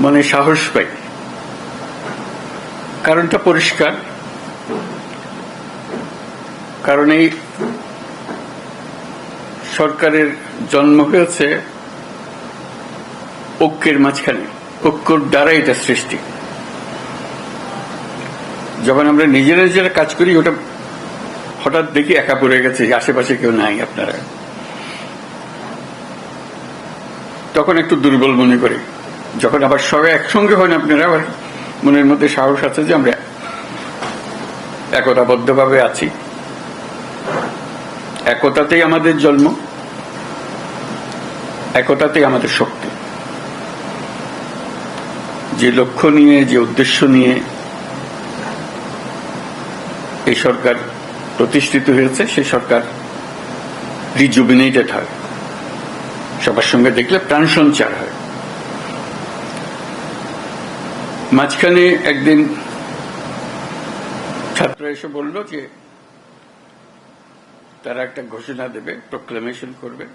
মানে সাহস পাই। কারণটা পরিষ্কার। কারণ এই সরকারের জন্ম হয়েছে ঐক্যের মাঝখানে। ঐক্যর দ্বারা এটা সৃষ্টি। যখন আমরা নিজেরা নিজেরা কাজ করি, ওটা হঠাৎ দেখি একা পড়ে গেছে, আশেপাশে কেউ নাই আপনারা। তখন একটু দুর্বল মনে করি। যখন আবার সবাই একসঙ্গে হন আপনারা, আবার মনের মধ্যে সাহস আছে যে আমরা একতাবদ্ধভাবে আছি। একতাতেই আমাদের জন্ম, একতাতেই আমাদের শক্তি। যে লক্ষ্য নিয়ে, যে উদ্দেশ্য নিয়ে এই সরকার প্রতিষ্ঠিত হয়েছে সেই সরকার রিজুবিনেটেড হয়। সবার সঙ্গে দেখলে প্রাণ সঞ্চার হয়। মাঝখানে একদিন ছাত্র এসে বলল যে, তারা একটা ঘোষণা দেবে প্রোক্লামেশন করবে।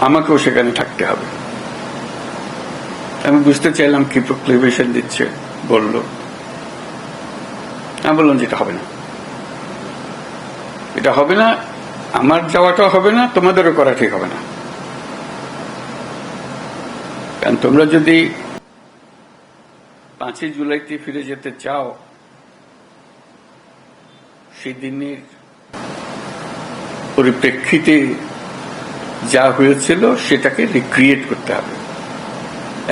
আমাকেও সেখানে থাকতে হবে। আমি বুঝতে চাইলাম কি প্রোক্লেমেশন দিচ্ছে, বলল। আমি বললাম যেটা হবে না। এটা হবে না, আমার যাওয়াটা হবে না, তোমাদেরও করা ঠিক হবে না। কারণ তোমরা যদি পাঁচই জুলাইতে ফিরে যেতে চাও সেই দিনের পরিপ্রেক্ষিতে যা হয়েছিল সেটাকে রিক্রিয়েট করতে হবে।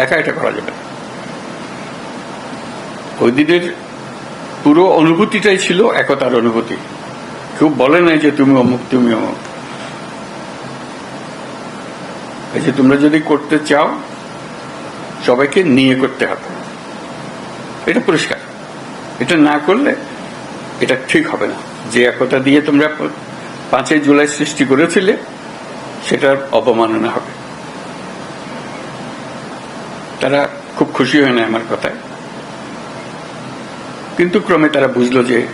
একা এটা করা যাবে ওই দিনের পুরো অনুভূতিটাই ছিল একতার অনুভূতি। কেউ বলে নাই যে তুমি অমুক তুমি অমুক। এই যে তোমরা যদি করতে চাও সবাইকে নিয়ে করতে হবে। এটা পরিষ্কার। এটা না করলে এটা ঠিক হবে না। যে একতা দিয়ে তোমরা পাঁচই জুলাই সৃষ্টি করেছিলে, সেটার অবমাননা হবে। তারা খুব খুশি হয় না আমার কথায়। কিন্তু ক্রমে তারা বুঝলো যে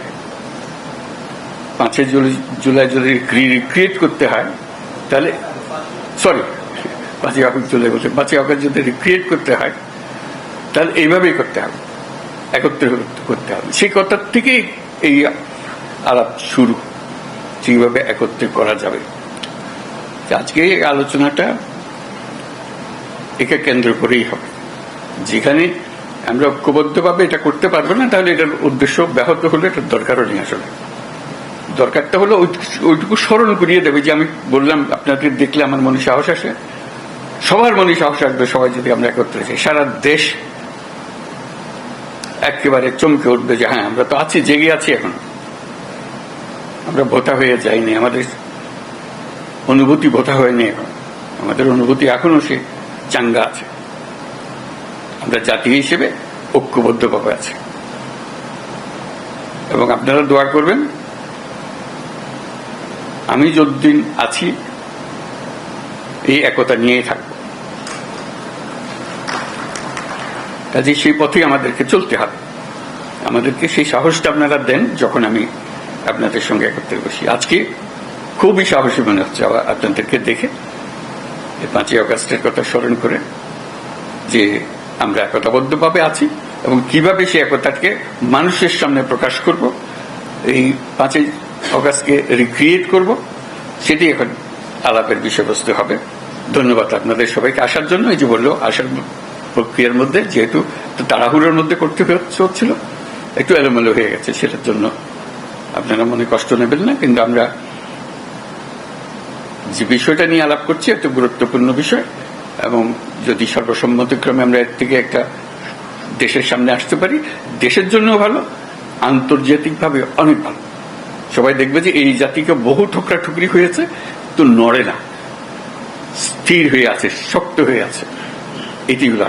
পাঁচই জুলাই যদি রিক্রিয়েট করতে হয়, তাহলে সরি পাঁচই আগস্ট জুলাই বলছে পাঁচই আগস্ট যদি রিক্রিয়েট করতে হয়, তাহলে এইভাবেই করতে হবে। একত্রে করতে হবে। সেই কথার থেকেই এই আলাপ শুরু। যেভাবে একত্রে করা যাবে। আজকে এই আলোচনাটা একে কেন্দ্র করেই হবে। যেখানে আমরা ঐক্যবদ্ধভাবে এটা করতে পারব না, তাহলে এটার উদ্দেশ্য ব্যাহত হলে এটার দরকারও নেই আসলে। দরকারটা হলো ওইটুকু স্মরণ করিয়ে দেবে। যে আমি বললাম আপনাদের দেখলে আমার মনে সাহস আসে। সবার মনে সাহস আসবে সবাই যদি আমরা একত্রে যাই সারা দেশ একেবারে চমকে উঠবে যে হ্যাঁ আমরা তো আছি, জেগে আছি এখন। আমরা ভোতা হয়ে যাইনি, আমাদের অনুভূতি ভোতা হয়নি এখন। আমাদের অনুভূতি এখনও সে চাঙ্গা আছে। আমরা জাতি হিসেবে ঐক্যবদ্ধভাবে আছে। এবং আপনারা দোয়া করবেন, আমি যতদিন আছি, এই একতা নিয়েই থাকব। কাজে সেই পথেই আমাদেরকে চলতে হবে। আমাদেরকে সেই সাহসটা আপনারা দেন যখন আমি আপনাদের সঙ্গে একত্রে বসি। আজকে খুবই সাহসী মনে হচ্ছে আপনাদেরকে দেখে। পাঁচই অগাস্টের কথা স্মরণ করে যে আমরা একতাবদ্ধভাবে আছি এবং কীভাবে সেই একতাকে মানুষের সামনে প্রকাশ করব, এই পাঁচই অগাস্টকে রিক্রিয়েট করব, সেটি এখন আলাপের বিষয়বস্তু হবে। ধন্যবাদ আপনাদের সবাইকে আসার জন্য। এই যে বলল, আসার প্রক্রিয়ার মধ্যে, যেহেতু তাড়াহুড়োর মধ্যে করতে হচ্ছিল একটু এলোমেলো হয়ে গেছে সেটার জন্য। আপনারা মনে কষ্ট নেবেন না, কিন্তু আমরা যে বিষয়টা নিয়ে আলাপ করছি একটা গুরুত্বপূর্ণ বিষয়, এবং যদি সর্বসম্মতিক্রমে আমরা এর থেকে একটা দেশের সামনে আসতে পারি, দেশের জন্য ভালো, আন্তর্জাতিকভাবে অনেক ভালো। সবাই দেখবে যে এই জাতিকে বহু ঠোকরা ঠুকরি হয়েছে, তো নড়ে না। স্থির হয়ে আছে, শক্ত হয়ে আছে। এটি হলো